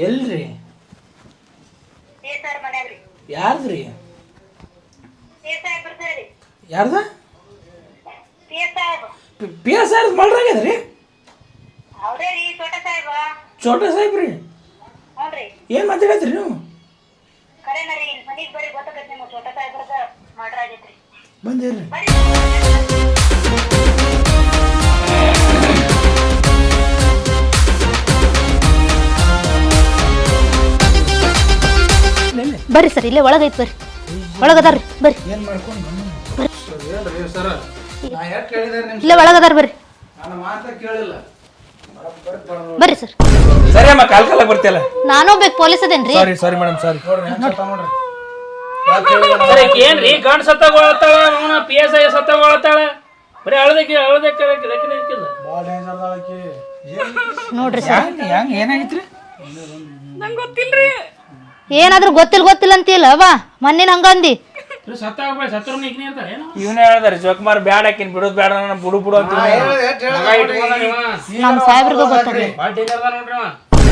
Speaker 1: ಎಲ್ರಿ? ಯಾರ್ದ್ರಿ? ಯಾರ್ದ?
Speaker 9: ಪಿ ಎಸ್
Speaker 1: ಆರ್ ಮಾಡ್ರಾಗ್ಯದ್ರಿ
Speaker 9: ರೀ ಚೋಟ ಸಾಹೇಬ?
Speaker 1: ಚೋಟ ಸಾಹೇಬ್ ರೀ
Speaker 9: ಹ್ಞೂನ್ರಿ
Speaker 1: ಏನು ಮಾತಾಡತ್ರಿ ನೀವು?
Speaker 9: ಕರೆನ ರೀ ಇಲ್ಲಿ ಮನಿಗ್ ಬರ್ರಿ ಒಳಗೆ ನಿಮ್ಗೆ ಚೋಟ ಸಾಹೇಬ್ರದ ಮರ್ಡರ್ ಆಗೈತ್ರಿ.
Speaker 1: ಬಂದಿರ್ರಿ.
Speaker 9: ಬರ್ರಿ
Speaker 4: ಬರ್ರಿ. ಸರ್ ಇಲ್ಲೇ ಒಳಗೈತೆ ಬರ್ರಿ. ಒಳಗದಾರ್ರಿ ಬರ್ರಿ. ಇಲ್ಲೇ ಒಳಗದಾರ ಬರ್ರಿ ಸರ್.
Speaker 1: ಸರಿ ಅಮ್ಮ ಕಾಲ್ ಕಾಲ ಬರ್ತಿಯಲ್ಲ?
Speaker 4: ನಾನು ಬೇಕು police ಅದೇನ್ರಿ?
Speaker 1: Sorry sorry madam sorry.
Speaker 5: ಏನ್ರಿ? ಗಂಡ್ ಸತ್ತಗೊಳತ್ತಾಳ ಅವನ ಪಿ ಎಸ್ ಐ ಸತ್ತಗೊಳತ್ತಾಳ ಬರೀ ಅಳದಕ್ಕೆ ಅಳದಕ್ಕೆ
Speaker 4: ನೋಡ್ರಿ ಸರ್.
Speaker 1: ಹೆಂಗ್ ಏನಾಗಿತ್ರಿ? ನಂಗೆ ಗೊತ್ತಿಲ್ರಿ.
Speaker 4: ಏನಾದ್ರೂ ಗೊತ್ತಿಲ್ಲ ಗೊತ್ತಿಲ್ಲ ಅಂತೀಲ್ಲ ಬಾ. ಮೊನ್ನೆ ಹಂಗಂದಿ
Speaker 5: ಸತ್ತ ಸತ್ರ ಈಗಿನ ಇರ್ತಾರೆ ಏನು?
Speaker 1: ಇವನೇ ಹೇಳ್ದಾರೆ ಜೋಕುಮಾರ್ ಬ್ಯಾಡ ಹಾಕಿನ್ ಬಿಡೋದ್ ಬ್ಯಾಡ ನಾನು ಬುಡು ಬುಡು ಅಂತ
Speaker 4: ನಮ್ಮ ಸಾಹೇಬ್ರಿಗೂ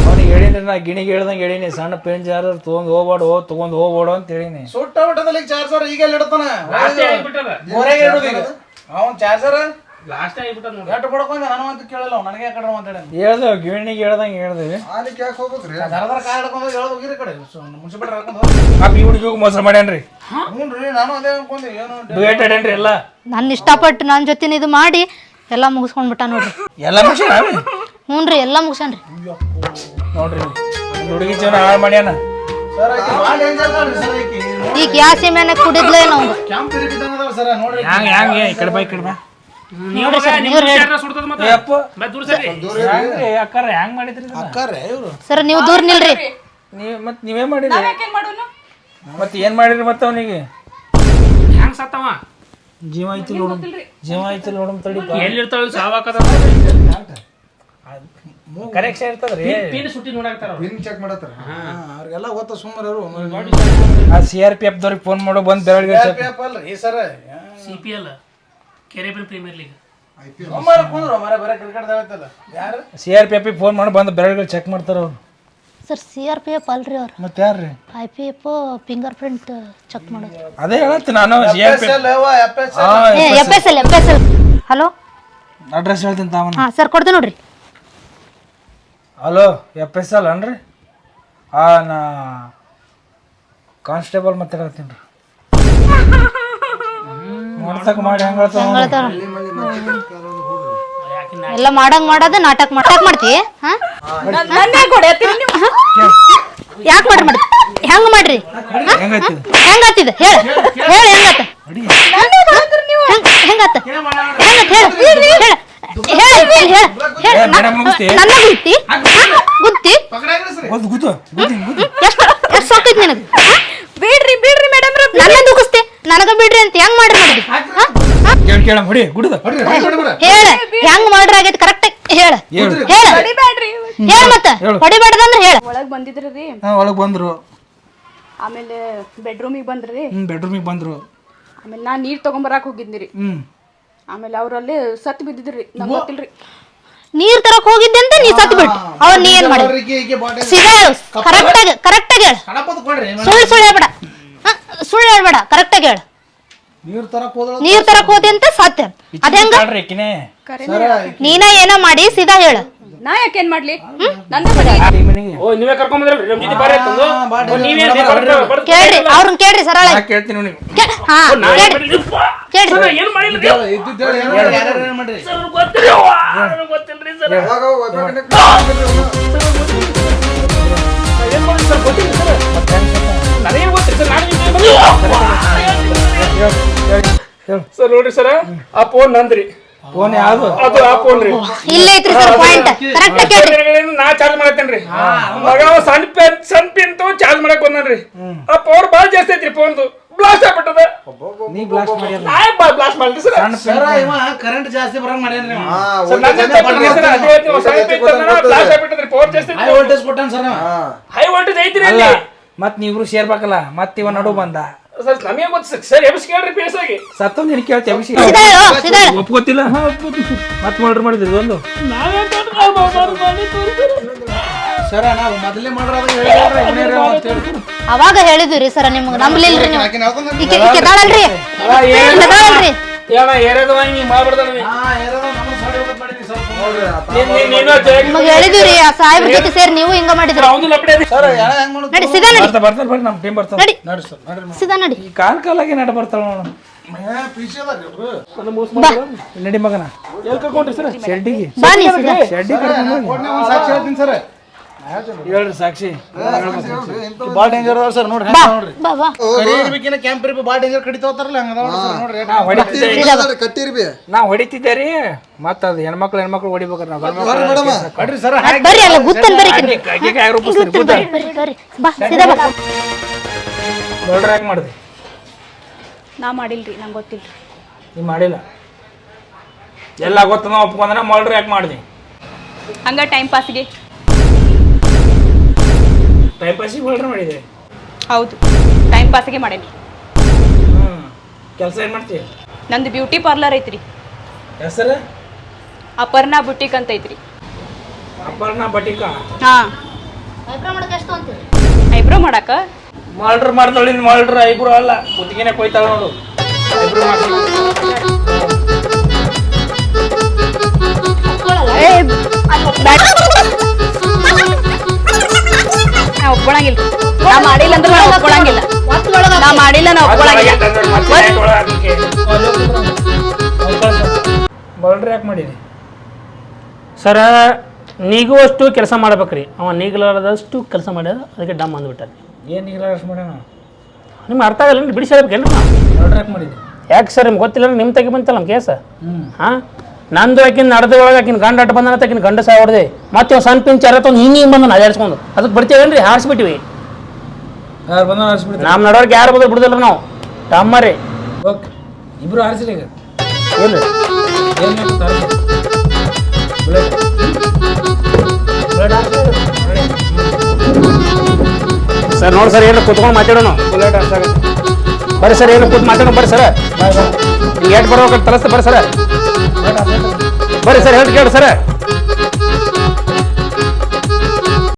Speaker 1: ಅವ್ನಿಗೆ ಹೇಳಿನಿ ನಾ ಗಿಣಿಗೆ ಹೇಳ್ದಂಗೆ ಹೇಳಿನಿ ಸಣ್ಣ ಪೆನ್ ಚಾರ್ಜರ್ ತೊಗೊಂಡು ಹೋಗ್ಬೇಡು ತೊಗೊಂಡು ಹೋಗ್ಬೇಡು ಅಂತ ಹೇಳಿನಿ.
Speaker 8: ಸುಟ್ಟ ಬಿಟ್ಟದಲ್ಲಿ ಚಾರ್ಜರ್ ಈಗ ಎಲ್ಲಿ ಇಡ್ತಾನ? ಅವನ್ ಚಾರ್ಜರ್?
Speaker 10: ಲಾಸ್ಟ್ ಆಗಿಬಿಟ್ಟದ ನೋಡಿ.
Speaker 8: ಎಟ್ಟು ಬಡ್ಕೊಂಡ ನಾನು ಅಂತ ಕೇಳಲ್ಲ ಅವ್ನು ನನಗೆ ಕಡೆ ಮಾತಾಡ
Speaker 1: ಹೇಳ್ದೇವು ಗಿಣಿಗೆ ಹೇಳ್ದಂಗೆ ಹೇಳ್ದೇವಿ
Speaker 6: ಆಲಿಕ್ಕೆ ಯಾಕೆ ಹೋಗ್ಬೇಕ್ರಿ.
Speaker 8: ದರ ದರ ಕಾಯಿ ಹಿಡ್ಕೊಂಡು ಹೇಳೋದು ಹೋಗಿರಿ ಕಡೆ. ಮುನ್ಸಿಪಾಲ್ಟಿ ಹಾಕೊಂಡು ಹೋಗಿ.
Speaker 1: ಆ ಈ ಮೋಸ ಮಾಡ್ಯಾನ್ರಿ.
Speaker 8: ಹ್ಞೂ ರೀ ನಾನು ಅದೇ ಅನ್ಕೊಂಡೆ ಏನು
Speaker 1: ಡುಯೇಟ್ ಆಡ್ಯಾನ್ರಿ ಎಲ್ಲ?
Speaker 4: ನನ್ನ ಇಷ್ಟಪಟ್ಟು ನನ್ನ ಜೊತೆ ಇದು ಮಾಡಿ ಎಲ್ಲ ಮುಗಿಸ್ಕೊಂಡ್ಬಿಟ್ಟ ನೋಡ್ರಿ.
Speaker 1: ಎಲ್ಲ ಮುಗಿಸ್ಯಾನ
Speaker 4: ಹ್ಞೂ ರೀ ಎಲ್ಲ ಮುಗಿಸ್ಯಾನ್ರಿ
Speaker 1: ನೋಡ್ರಿ ಈ ಹುಡುಗಿ ಜೀವನ ಹಾಳು ಮಾಡ್ಯಾನ?
Speaker 8: ಸರ್ ಆಕಿ ಭಾಳ ಡೇಂಜರ್ ಅದಾಳ್ರಿ ಸರ್ ಆಕಿ.
Speaker 4: ಈಗ ಯಾವ ಸೀಮೆನೆ ಕುಡಿದ್ಲೇ ನಾವು.
Speaker 8: ಕ್ಯಾಂಪ್ ಸರ್ ನೋಡ್ರಿ.
Speaker 1: ಹ್ಯಾಂಗ ಹ್ಯಾಂಗ ಈ ಕಡೆ ಬಾ ಈ ಕಡೆ ಬಾ.
Speaker 10: ದೂರ ಸರಿ.
Speaker 1: ಅಕ್ಕಾರ ಮಾಡಿದ್ರಿ ಇದನ್ನ?
Speaker 8: ಅಕ್ಕಾರೆ ಇವರು.
Speaker 4: ಸರ್ ನೀವು ದೂರ ನಿಲ್ರಿ.
Speaker 1: ನೀವ್ ಮತ್ ನೀವೇ ಮಾಡಿದ್ರಿ ಮತ್ ಏನ್ ಮಾಡಿರಿ ಮತ್ತ ಅವನಿಗೆ?
Speaker 10: ಹೆಂಗ್ ಸತ್ತವ?
Speaker 1: ಜೀವ ಐತಿ ನೋಡು. ಜೀವ ಐತಿ ನೋಡಮ್ ತಡಿ
Speaker 10: ಎಲ್ಲಿರ್ತಾವ ಸಾವಾಕದ
Speaker 1: ಕರೆಕ್ಷನ್ ಇರ್ತದ್ರಿ.
Speaker 10: ಪಿನ್ ಸುಟ್ಟಿ ನೋಡಾಕ್ತಾರ ಅವ್ರು.
Speaker 6: ಪಿನ್ ಚೆಕ್ ಮಾಡತ್ತಾರ
Speaker 8: ಅವ್ರಿಗೆಲ್ಲ ಗೊತ್ತ ಸುಮ್ಮನೆ
Speaker 1: ಆ ಸಿ ಆರ್ ಪಿ ಎಫ್ ದವ್ರಿಗೆ ಫೋನ್ ಮಾಡೋ ಬಂದ್ ಬೆರಳಿಗೆ
Speaker 8: ಅಲ್ರಿ ಸರ್.
Speaker 10: ಸಿ ಪಿ ಎಲ್ ಕೆರೆಬಿಲ್ ಪ್ರೀಮಿಯರ್ ಲೀಗ್.
Speaker 8: ಒಮ್ಮಾರ ಕುಂದ್ರು ಒಮ್ಮಾರ ಬರೀ ಕ್ರಿಕೆಟ್ ಹೇಳ್ತಲ್ಲ ಯಾರು?
Speaker 1: C R P F phone ಮಾಡಿ ಬಂದು ಬೆರಳುಗಳು ಚೆಕ್ ಮಾಡ್ತಾರ ಅವ್ರು.
Speaker 4: Sir C R P F ಅಲ್ರಿ ಅವ್ರು.
Speaker 1: ಮತ್ತೆ ಯಾರ್ರಿ?
Speaker 4: I P F finger print check ಮಾಡೋದು.
Speaker 1: ಅದೇ ಹೇಳತ್ತೆ ನಾನು C R P
Speaker 8: F S
Speaker 4: A F S L F S L hello?
Speaker 1: Address ಹೇಳ್ತೀನಿ ತಾವನ.
Speaker 4: ಹಾಂ ಸರ್ ಕೊಡ್ತೀನಿ ನೋಡ್ರಿ.
Speaker 1: ಹಲೋ ಎಫ್ ಎಸ್ ಎಲ್ ಅನ್ರಿ? ಹಾಂ ನಾ ಕಾನ್ಸ್ಟೇಬಲ್ ಮಾತಾಡತ್ತೀನಿ ರೀ. ಮಾಡ್ತಕ್ಕ ಮಾಡಿ ಹೆಂಗ್ ಹೇಳ್ತಾವ
Speaker 4: ಹೇಳ್ತಾರ ಎಲ್ಲ ಮಾಡಂಗ್ ಮಾಡೋದು ನಾಟಕ ಮಾಡಕ್ ಮಾಡ್ತಿ? ಹಾ? ಯಾಕೆ ಮಾಡ್ರಿ ಮಾಡ್ರಿ? ಹೆಂಗ್ ಮಾಡ್ರಿ
Speaker 1: ಹೆಂಗೈತಿ
Speaker 4: ಹೆಂಗಾತಿದ ಹೇಳ. ಹೇಳ ಹೆಂಗಾತ ಹೆಂಗಾತ ಹೆಂಗಾತ ಹೇಳ. ಹೇಳ ಹೇಳ ಹೇಳ.
Speaker 1: ಹೇಳ?
Speaker 4: ನನ್ನ ಗುತ್ತಿ ಗುತ್ತಿ
Speaker 1: ಗೊತ್ತು.
Speaker 4: ಎಷ್ಟು ಎಷ್ಟು ಸಾಕೈತಿ ನಿನಗೆ ಬಿಡ್ರಿ ಬಿಡ್ರಿ ಮೇಡಮ್ ನನ್ನ ದುಗಿಸ್ತಿ ನನಗ ಬಿಡ್ರಿ ಅಂತ ಹೆಂಗ್ ಮಾಡ್ರಿ ಮಾಡಿದಿ
Speaker 1: ಕೇಳಿ ಕೇಳ ಹೊಡಿ ಗುಡದ
Speaker 4: ಹೇಳ ಹೆಂಗ್ ಮಾಡ್ರಿ ಆಗೈತಿ ಕರೆಕ್ಟ್ ಹೇಳ.
Speaker 1: ಹೇಳು.
Speaker 4: ಹೇಳ ಹೇಳ ಮತ್ತ ಹೊಡಿಬೇಡ್ದಂದ್ರ ಹೇಳ.
Speaker 11: ಒಳಗ್ ಬಂದಿದ್ರಿ ರೀ.
Speaker 1: ಹಾ ಒಳಗೆ ಬಂದ್ರು.
Speaker 11: ಆಮೇಲೆ ಬೆಡ್ರೂಮಿಗೆ ಬಂದ್ರಿ.
Speaker 1: ಹ್ಮ್ ಬೆಡ್ರೂಮಿಗೆ ಬಂದ್ರು.
Speaker 11: ಆಮೇಲೆ ನಾ ನೀರ್ ತಗೊಂಬರಾಕ್ ಹೋಗಿದ್ನಿ
Speaker 1: ಹ್ಮ್.
Speaker 11: ಆಮೇಲೆ ಅವ್ರಲ್ಲಿ ಸತ್ ಬಿದ್ದಿದ್ರಿ ನಂಗೆ ಗೊತ್ತಿಲ್ರಿ.
Speaker 4: ನೀರ್ ತರಕ್ ಹೋಗಿದ್ದೆ ಅಂತ ನೀ ಸತ್ ಬಿಟ್ಟು ಅವ ನೀ ಏನ್ ಮಾಡಿ ಸೀದಾ ಹೇಳು ಕರೆಕ್ಟ್ ಆಗಿ ಕರೆಕ್ಟ್ ಆಗಿ ಹೇಳು. ಸುಳ್ಳು ಸುಳ್ಳು ಹೇಳ್ಬೇಡ. ಸುಳ್ಳು ಹೇಳ್ಬೇಡ ಕರೆಕ್ಟ್ ಆಗಿ ಹೇಳು.
Speaker 8: ನೀರ್ ತರಕ್ ಹೋದಳ
Speaker 4: ನೀರ್ ತರಕ್ ಹೋದೆ ಅಂತ ಸತ್ಯ
Speaker 1: ಅದಂಗ
Speaker 4: ನೀನ. ಏನೋ ಮಾಡಿ ಸೀದಾ ಹೇಳ.
Speaker 11: ನಾ ಯಾಕೆ ಮಾಡ್ಲಿ? ಮನೆ.
Speaker 10: ಓ ನೀವೇ ಕರ್ಕೊಂಡ್ ಬಂದ್ರಲ್ರಿ? ನಮ್ ಜೊತೆ ಬಾರಿ
Speaker 4: ಕೇಳ್ರಿ ಅವ್ರನ್ನ ಕೇಳ್ರಿ ಸರಳ
Speaker 1: ನಾ ಕೇಳ್ತೀನಿ ನೀವು
Speaker 4: ಹಾ ಕೇಳ್ರಿ.
Speaker 10: ಸರ್, ಏನ್ ಮಾಡಿಲ್ಲ ರೀ?
Speaker 8: ಇದ್ದಿದ್ದೇಳಿ ಯಾರ್ಯಾರು ಏನ್ ಮಾಡ್ರಿ?
Speaker 10: ಸರ್, ಗೊತ್ತಿಲ್ಲ. ಅವ್ವ. ನನಗ್ ಗೊತ್ತಿಲ್ರಿ ಸರ್.
Speaker 6: ಅವಾಗ
Speaker 10: ಏನ್ ಮಾಡಿಲ್ಲ ಸರ್, ಗೊತ್ತಿಲ್ಲ ಸರ್. ನನಗೇನ್ ಗೊತ್ತಿಲ್ಲ ಸರ್, ನಾನು ನಿಮ್ಗೆ ಬಂದೆ. ಸರ್ ನೋಡ್ರಿ ಸರ್ ಆ ಫೋನ್ ನಂದ್ರಿ.
Speaker 1: ಫೋನ್ ಯಾವ್ದು?
Speaker 10: ಅದು ಆ ಫೋನ್ ರೀ.
Speaker 4: ಇಲ್ಲೇ ಐತ್ರಿ ಸರ್ ಪಾಯಿಂಟ್ ಕರೆಕ್ಟ್ ಆಗಿ ಕೇಳ್ರಿ.
Speaker 10: ನಾ ಚಾರ್ಜ್ ಮಾಡತ್ತೇನ್ರಿ. ಮಗ ಅವ ಸಣ್ಣ ಪಿನ್ ಸಣ್ಣ ಪಿನ್ ತಗೊಂಡ್ ಚಾರ್ಜ್ ಮಾಡಕ್ ಬಂದನ್ರಿ. ಆ ಪವರ್ ಬಾಳ ಜಾಸ್ತಿ ಐತ್ರಿ ಫೋನ್ದು ಬ್ಲಾಸ್ಟ್ ಆಗ್ಬಿಟ್ಟದ.
Speaker 1: ನೀ ಬ್ಲಾಸ್ಟ್ ಮಾಡ್ಯಾರ
Speaker 10: ನಾ ಬ್ಲಾಸ್ಟ್ ಮಾಡಿದ್ರಿ ಸರ್?
Speaker 8: ಸರ ಇವ ಕರೆಂಟ್ ಜಾಸ್ತಿ ಬರಂಗ್ ಮಾಡ್ಯಾರ ನೀವು.
Speaker 6: ಹಾ
Speaker 10: ಸಣ್ಣ ಪಿನ್ ತಂದನ ಬ್ಲಾಸ್ಟ್ ಆಗ್ಬಿಟ್ಟದ್ರಿ ಪವರ್ ಜಾಸ್ತಿ
Speaker 8: ಹೈ ವೋಲ್ಟೇಜ್ ಕೊಟ್ಟನ್ ಸರ್
Speaker 10: ಹೈ. ವೋಲ್ಟೇಜ್ ಐತ್ರಿ
Speaker 1: ಅಲ್ಲ. ಮತ್ ನೀವ್ರು ಸೇರ್ಬೇಕಲ್ಲ ಮತ್ ಇವ ನಡು ಬಂದ.
Speaker 10: ನಮಗೆ ಗೊತ್ತು ಸರ್? ಎಬ್ಸ್ ಕೇಳ್ರಿ
Speaker 1: ನಿನ್ ಕೇಳ್ತಿ ಅಭಿಷೇಕ್ ಒಪ್ಕೋತಿಲ್ಲ? ಮರ್ಡರ್ ಮಾಡಿದ್ರಿ ಒಂದು
Speaker 8: ಸರ ನಾವು ಮೊದಲೇ ಮಾಡ್ರ.
Speaker 4: ಅವಾಗ ಹೇಳಿದ್ರಿ ಸರ್ ನಿಮ್ಗೆ ನಂಬಲಿಲ್ರಿ ನೀವು. ಈಕೆ
Speaker 10: ಏನ
Speaker 8: ಹಾ,
Speaker 4: ನಿಮಗೆ ಹೇಳಿದ್ವಿ ರೀ ಆ ಸಾಹೇಬ್ರ ಜೊತೆ ಸೇರಿ ನೀವು ಹಿಂಗ ಮಾಡಿದ್ರಿ.
Speaker 8: ಸರ್
Speaker 4: ನಡಿ ಸೀದಾ ನಡಿ.
Speaker 1: ಬರ್ತಾ ನಮ್ಮ ಟೀಮ್
Speaker 4: ನಡಿ.
Speaker 8: ಸರ್
Speaker 4: ಸೀದಾ ನಡಿ.
Speaker 1: ಈ ಕಾಲ್ ಕಾಲಾಗೆ ನಡ ಬರ್ತಾಳ ನೋಡು. ನಡಿ ಮಗನ.
Speaker 10: ಎಲ್ ಕರ್ಕೊಂಡ್ರಿ ಸರ್?
Speaker 1: ಶೆಡ್ಡಿಗೆ.
Speaker 4: ಬಾ ನೀ ಸೀದಾ
Speaker 1: ಶೆಡ್ಡಿ ಕರ್ಕೊಂಡು
Speaker 8: ಕೊಡ್ನೆ ಒಂದ್ ಸಾಕ್ಷಿ ಹೇಳ್ತೀನಿ ಸರ್.
Speaker 1: ಹೇಳ್ರಿ ಸಾಕ್ಷಿ.
Speaker 8: ಭಾಳ ಡೇಂಜರ್ ಅದಾವ ಸರ್ ನೋಡ್ರಿ. ನೋಡ್ರಿ?
Speaker 4: ಬಾ ಬಾ.
Speaker 8: ಕರಿ ಇರ್ಬೇಕಿನ ಕ್ಯಾಂಪ್ ಇರ್ಬೇಕು ಭಾಳ ಡೇಂಜರ್ ಕಡಿತ ಹಂಗ ಅದಾವ ಸರ್ ನೋಡ್ರಿ.
Speaker 1: ನಾ ಹೊಡಿತಿದ್ದೆ.
Speaker 6: ಕಟ್ಟಿರ್ಬಿ
Speaker 1: ನಾ ಹೊಡಿತಿದ್ದೆ ರೀ ಮತ್ತ ಅದು ಹೆಣ್ಮಕ್ಳು ಹೆಣ್ಮಕ್ಳು ಹೊಡಿಬೇಕ್ರಿ ನಾವು
Speaker 6: ಮೇಡಮ್.
Speaker 8: ಕಡ್ರಿ ಸರ್
Speaker 4: ಬರ್ರಿ ಅಲ್ಲ ಗುತ್ತನ್ ಬರ್ರಿ ಬಾ ಸೀದಾ ಬಾ.
Speaker 1: ನೋಡ್ರಿ ಹೆಂಗ್ ಮಾಡಿದೆ?
Speaker 11: ನಾ ಮಾಡಿಲ್ರಿ ನಂಗೆ ಗೊತ್ತಿಲ್ರಿ.
Speaker 1: ನೀ ಮಾಡಿಲ್ಲ? ಎಲ್ಲ ಗೊತ್ತದ ಒಪ್ಕೊಂಡ್ರೆ ಮಾಡ್ರಿ ಯಾಕೆ ಮಾಡಿದೆ?
Speaker 11: ಹಂಗ ಟೈಮ್ ಪಾಸ್ಗೆ
Speaker 1: ಟೈಮ್ ಪಾಸಿಗೆ ಮಾಡಿದೆ.
Speaker 11: ಹೌದು. ಟೈಮ್ ಪಾಸಿಗೆ ಮಾಡೇನಿ.
Speaker 1: ಹ್ಞೂ ಕೆಲಸ ಏನು ಮಾಡ್ತೀವಿ
Speaker 11: ನಂದು ಬ್ಯೂಟಿ ಪಾರ್ಲರ್ ಐತ್ರಿ.
Speaker 1: ಹೆಸರು
Speaker 11: ಅಪರ್ಣಾ ಬುಟಿಕ್ ಅಂತ ಐತ್ರಿ.
Speaker 1: ಅಪರ್ಣ ಬಟಿಕ
Speaker 11: ಹಾ.
Speaker 12: ಐಬ್ರೋ ಮಾಡಕ್ಕೆ ಎಷ್ಟು ಅಂತೀರಿ
Speaker 11: ಐಬ್ರೋ ಮಾಡಾಕ?
Speaker 4: ಮಾಲ್ಡ್ರ್ ಮಾಡ್ದಳಿ ಮಾಲ್ಡ್ರ್ ಐಬ್ರೋ ಅಲ್ಲ. ಮುತ್ತಿಗೆನೆ ಕೊಯ್ತಾಳ ನೋಡು. ಐಬ್ರೋ ಮಾಡ್ಸಿ
Speaker 11: ಏ ಬ್ಯಾಡ. ನಾ ಒಪ್ಕೊಳಂಗಿಲ್ಲ. ನಾ ಮಾಡಿಲ್ಲ ಅಂದ್ರೆ ನಾ ಒಪ್ಕೊಳಂಗಿಲ್ಲ. ನಾ ಮಾಡಿಲ್ಲ ನಾ ಒಪ್ಕೊಳಂಗಿಲ್ಲ.
Speaker 1: ಬೌಲ್ಡ್ರಿ ಯಾಕೆ ಮಾಡಿರಿ
Speaker 10: ಸರ ನೀಗುವಷ್ಟು ಕೆಲಸ ಮಾಡ್ಬೇಕ್ರಿ. ಅವ ನೀಗಲಾರದಷ್ಟು ಕೆಲಸ ಮಾಡ್ಯಾರ ಅದಕ್ಕೆ ಡಮ್ ಅಂದ್ಬಿಟ್ಟಾರೆ.
Speaker 1: ಏನು ಈಗ ಅಷ್ಟು ಮಾಡ್ಯಾನ?
Speaker 10: ನಿಮ್ಗೆ ಅರ್ಥ ಆಗಲ್ಲ ಬಿಡಿಸಿ ಹೇಳ್ಬೇಕೇನು
Speaker 1: ಯಾಕೆ ಮಾಡಿದ್ರಿ
Speaker 10: ಯಾಕೆ ಸರ್ ನಿಮ್ಗೆ ಗೊತ್ತಿಲ್ಲ ನಿಮ್ಮ ತಗಿ ಬಂತಲ್ಲ ನಮ್ಮ ಕೇಸ?
Speaker 1: ಹಾ
Speaker 10: ಹಾಂ? ನಂದು ಆಕಿನ ನಡೆದೊಳಗೆ ಆಕಿನ ಗಂಡ ಅಡ್ಡ ಬಂದನ ಆಕಿನ ಗಂಡ ಸಹ ಹೊಡೆದೆ. ಮತ್ತೆ ಅವ್ನು ಸಣ್ಣ ಪಿಂಚ್ ಅವ್ನು ಹಿಂಗೆ ಹಿಂಗೆ ಬಂದು ಅದಾಡ್ಸ್ಕೊಂಡು ಅದಕ್ಕೆ ಬಿಡ್ತೇವೇನ್ರಿ ಹಾರಿಸ್ಬಿಟ್ಟಿವಿ.
Speaker 1: ಯಾರು ಬಂದ ಆರಿಸ್ಬಿಡ್ತೀರಿ
Speaker 10: ನಮ್ಮ ನಡೋರ್ಗೆ ಯಾರು ಬಂದ್ರೆ ಬಿಡುದಿಲ್ಲ ನಾವು? ಟಮ್ಮರಿ
Speaker 1: ಓಕೆ. ಇಬ್ರು ಆರಿಸ್ರಿ ಈಗ. ಏನು ಬುಲೆಟ್
Speaker 10: ಸರ್ ನೋಡಿ ಸರ್ ಏನು ಕುತ್ಕೊಂಡು ಮಾತಾಡೋಣ?
Speaker 1: ಬುಲೆಟ್ ಆರಿಸಾಗುತ್ತೆ
Speaker 10: ಬರ್ರಿ ಸರ್ ಏನು ಕೂತ್ ಮಾತಾಡೋಣ ಬರ್ರಿ ಸರ್. ಏಟ್ ಬರ್ಬೇಕು ತಲಸ್ತೆ ಬರ್ರಿ ಸರ್. ಬರ್ರಿ ಸರ್ ಹೇಳಿ ಕೇಳಿ ಸರ್.